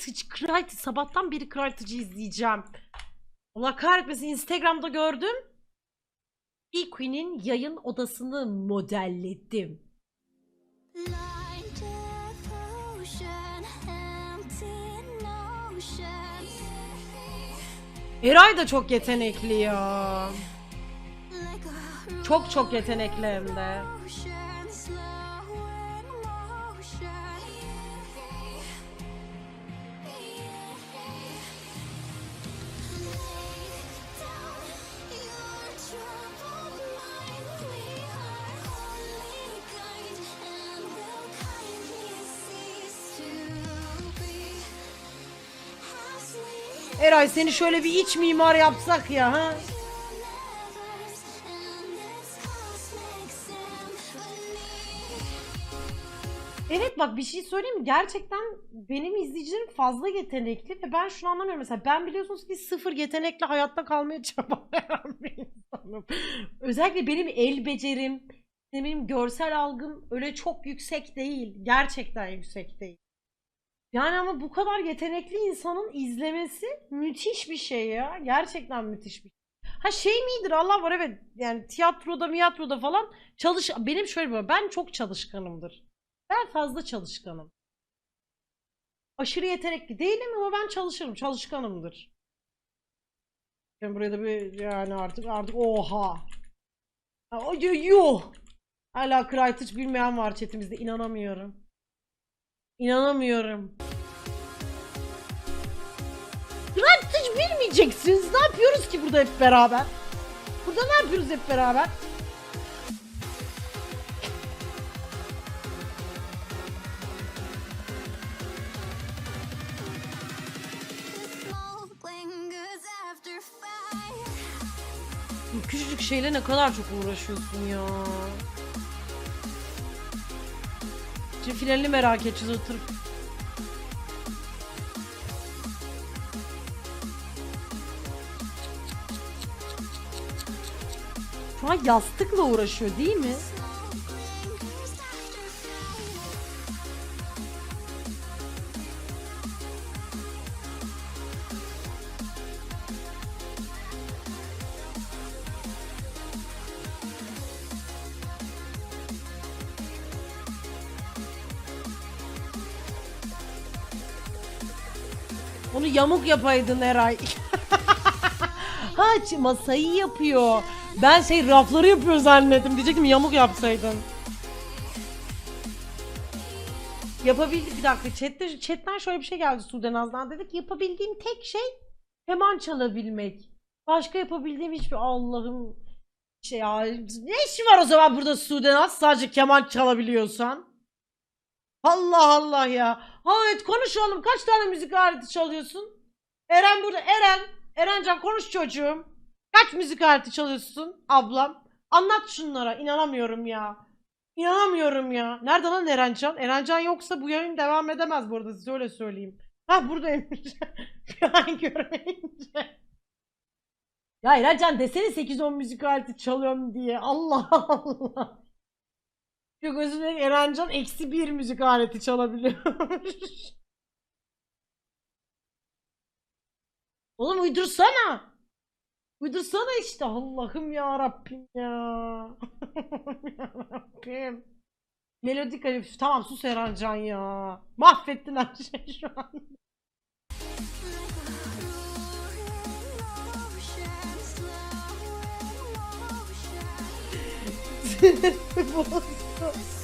Crytek, Crytek. Sabahtan beri Crytek'i izleyeceğim. Allah kahretmesin Instagram'da gördüm. E-Queen'in yayın odasını modelledim. Eray da çok yetenekli ya. Çok çok yetenekli hem de. Eray seni şöyle bir iç mimar yapsak ya ha. Evet bak bir şey söyleyeyim mi? Gerçekten benim izleyicilerim fazla yetenekli ve ben şunu anlamıyorum. Mesela ben biliyorsunuz ki sıfır yetenekle hayatta kalmaya çabalayan bir insanım. Özellikle benim el becerim, benim görsel algım öyle çok yüksek değil. Gerçekten yüksek değil. Yani ama bu kadar yetenekli insanın izlemesi müthiş bir şey ya. Gerçekten müthiş bir şey. Ha şey midir Allah var evet yani tiyatroda miyatroda falan çalış benim şöyle bir ben çok çalışkanımdır. Ben fazla çalışkanım. Aşırı yetenekli değilim ama ben çalışırım. Çalışkanımdır. Ben buraya da bir yani artık artık oha. Yuh. Hala Crytek bilmeyen var chatimizde inanamıyorum. İnanamıyorum. Crytek bilmeyeceksiniz. Ne yapıyoruz ki burada hep beraber? Burada ne yapıyoruz hep beraber? Bu küçücük şeyle ne kadar çok uğraşıyorsun ya. Şimdi finalini merak edeceğiz oturup. Şu an yastıkla uğraşıyor değil mi? Yamuk yapaydın Eray. ha masayı yapıyor. Ben şey rafları yapıyor zannettim. Diyecektim yamuk yapsaydın. Yapabildi bir dakika chatte, chatten şöyle bir şey geldi Sude Naz'dan dedi ki yapabildiğim tek şey keman çalabilmek. Başka yapabildiğim hiçbir Allah'ım şey ya ne işi var o zaman burada Sude Naz sadece keman çalabiliyorsan? Allah Allah ya. Ha evet konuş oğlum. Kaç tane müzik aleti çalıyorsun? Eren burada. Eren. Erencan konuş çocuğum. Kaç müzik aleti çalıyorsun ablam? Anlat şunlara. İnanamıyorum ya. İnanamıyorum ya. Nerede lan Erencan? Erencan yoksa bu yayın devam edemez bu arada size öyle söyleyeyim. Ha buradaymış. Bir an görmeyince. Ya Erencan desene 8-10 müzik aleti çalıyorum diye. Allah Allah. Çok özür dilerim Erencan eksi bir müzik aleti çalabiliyormuş. Oğlum uydursana. Uydursana işte Allah'ım ya Rabbim ya. ya Rabbim. Melodik Üf, tamam sus Erencan ya. Mahvettin her şeyi şu an. Ay, o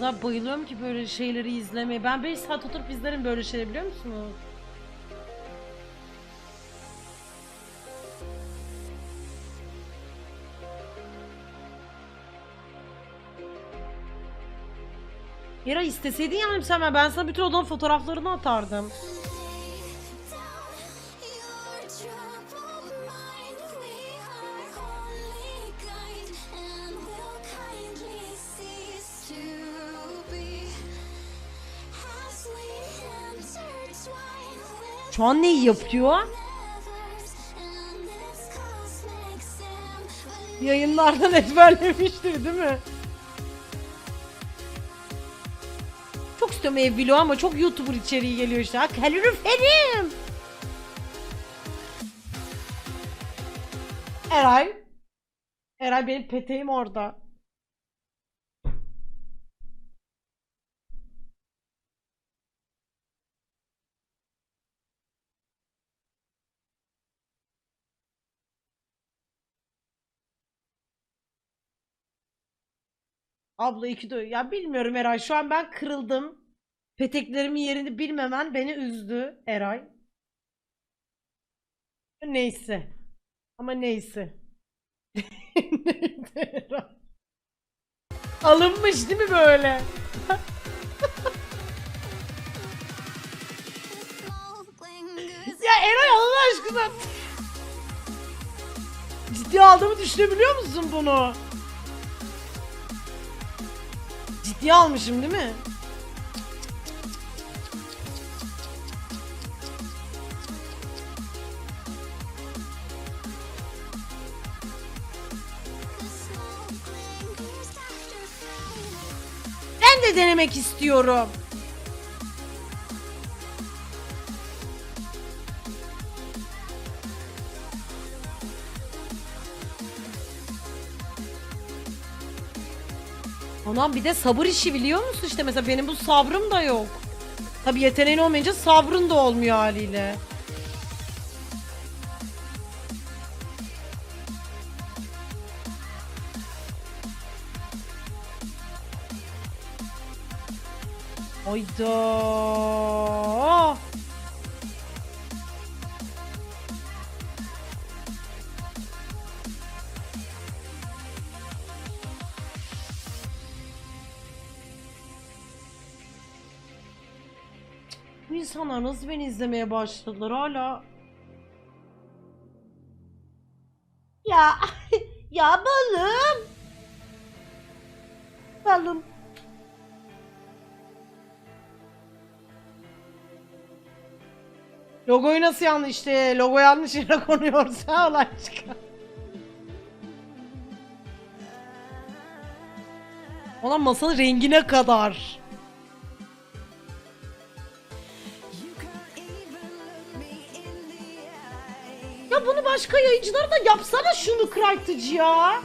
kadar bayılıyorum ki böyle şeyleri izlemeye. Ben 5 saat oturup izlerim böyle şeyleri biliyor musunuz? Yara isteseydin yani sen ben, sana bütün odanın fotoğraflarını atardım. Şu an neyi yapıyor? Yayınlardan ezberlemiştir değil mi? Çok istiyorum ev vlogu ama çok YouTuber içeriği geliyor işte. Kaloriferim. Eray. Eray benim peteğim orada. Abla iki de ya bilmiyorum Eray şu an ben kırıldım. Peteklerimin yerini bilmemen beni üzdü Eray. Neyse. Ama neyse. Eray. Alınmış değil mi böyle? Ya Eray Allah aşkına. Ciddi aldığımı düşünebiliyor musun bunu? Ciddiye almışım değil mi? Ben de denemek istiyorum. Anam bir de sabır işi biliyor musun işte mesela benim bu sabrım da yok. Tabi yeteneğin olmayınca sabrın da olmuyor haliyle. Hayda. İnsanlar nasıl beni izlemeye başladılar hala? Ya ya balım. Balım. Logoyu nasıl yanlış işte logo yanlış yere konuyorsa olay çıkar. Olan masanın rengine kadar. Ya bunu başka yayıncılar da yapsana şunu Kraytıcı ya.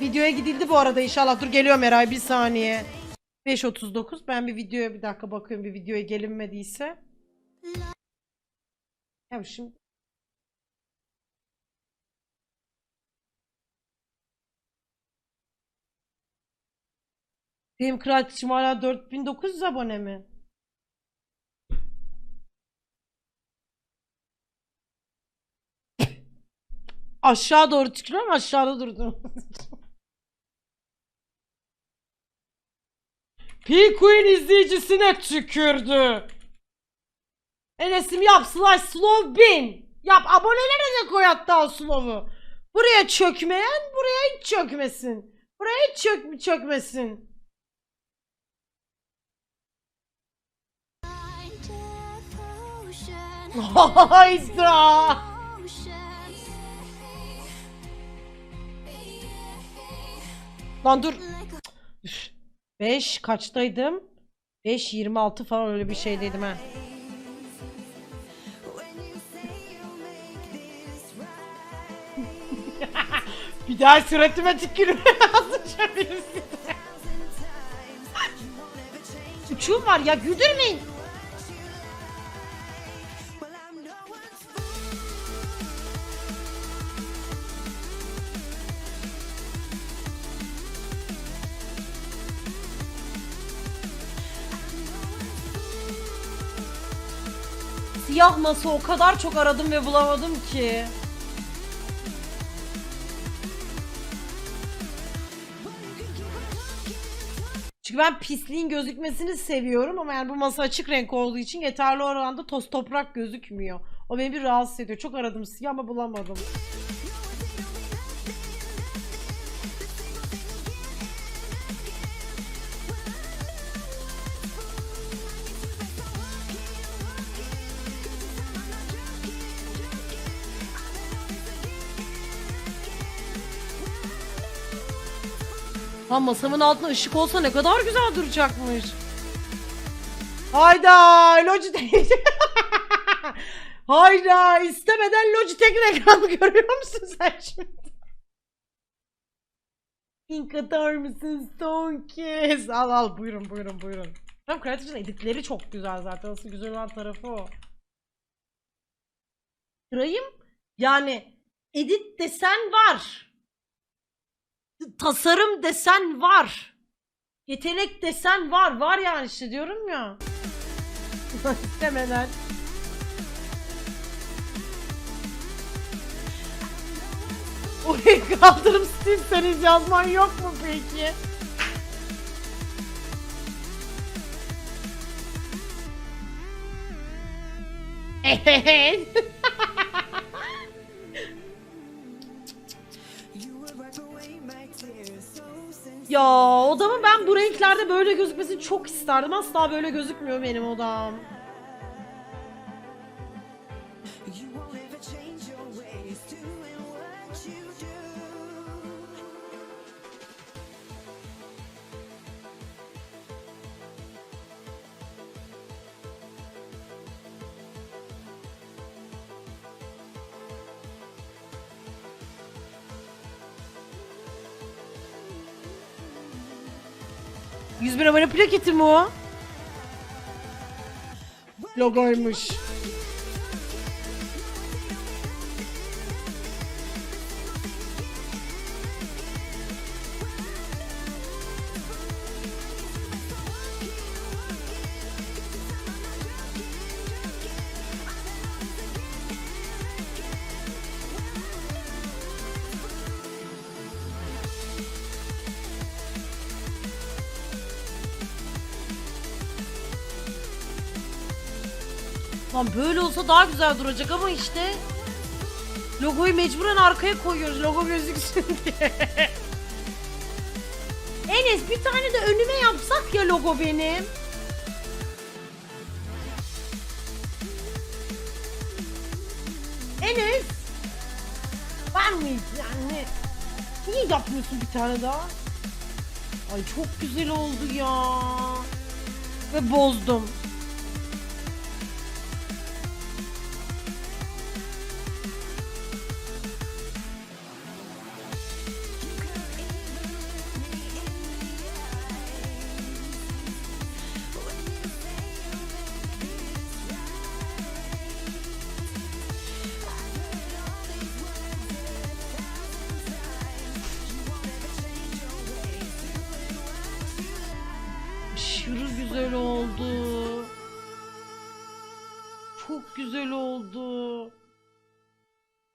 Videoya gidildi bu arada inşallah. Dur geliyorum Eray bir saniye. 5.39 ben bir videoya bir dakika bakıyorum bir videoya gelinmediyse. Ya şimdi Benim kraliçem hala 4900 abone mi? Aşağı doğru tükürüyorum aşağıda durdum. P-Queen izleyicisine tükürdü. Enes'im yap slash slow bin. Yap abonelere de koy hatta slow'u. Buraya çökmeyen buraya hiç çökmesin. Buraya hiç çök çökmesin. Hayda. Lan dur. Like a 5 kaçtaydım? 5 26 falan öyle bir şeydeydim ha. bir daha suratıma tükürme sıçabilirsin. Uçuğum var ya güldürmeyin. Siyah masa o kadar çok aradım ve bulamadım ki. Çünkü ben pisliğin gözükmesini seviyorum ama yani bu masa açık renk olduğu için yeterli oranda toz toprak gözükmüyor. O beni bir rahatsız ediyor. Çok aradım siyah ama bulamadım. Lan masamın altında ışık olsa ne kadar güzel duracakmış. Hayda Logitech. Hayda istemeden Logitech reklamı görüyor musun sen şimdi? Link atar mısın son kez? Al al buyurun buyurun buyurun. Hem Creative'ın editleri çok güzel zaten. Asıl güzel olan tarafı o. Kırayım yani edit desen var. Tasarım desen var. Yetenek desen var. Var yani işte diyorum ya. İstemeden. Oraya kaldırım Steve senin yazman yok mu peki? Evet. Ya odamı ben bu renklerde böyle gözükmesini çok isterdim. Asla böyle gözükmüyor benim odam. 100 bin abone plaketi mi o? Logoymuş. Lan böyle olsa daha güzel duracak ama işte logoyu mecburen arkaya koyuyoruz logo gözüksün diye. Enes bir tane de önüme yapsak ya logo benim. Enes var mıyız yani? Niye yapmıyorsun bir tane daha? Ay çok güzel oldu ya. Ve bozdum.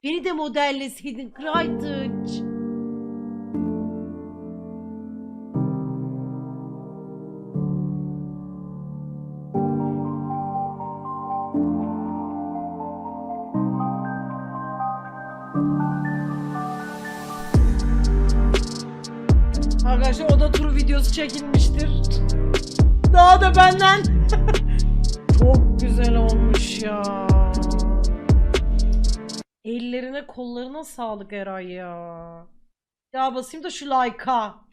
Beni de modelleseydin Kraytıç. Arkadaşlar oda turu videosu çekilmiştir. Daha da benden. Çok güzel olmuş ya. Ellerine kollarına sağlık Eray ya. Ya basayım da şu like'a.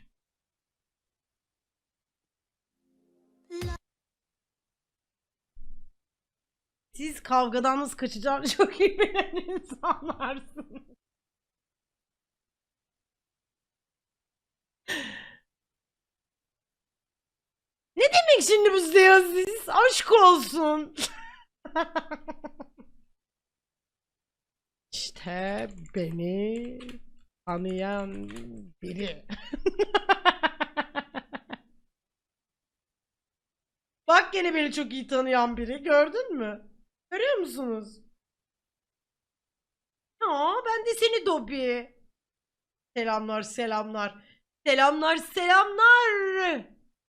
Siz kavgadan nasıl kaçacağını çok iyi bilen insanlarsınız. Ne demek şimdi bu siz? Aşk olsun. işte beni tanıyan biri. Bak gene beni çok iyi tanıyan biri. Gördün mü? Görüyor musunuz? Aa ben de seni Dobi. Selamlar selamlar. Selamlar selamlar.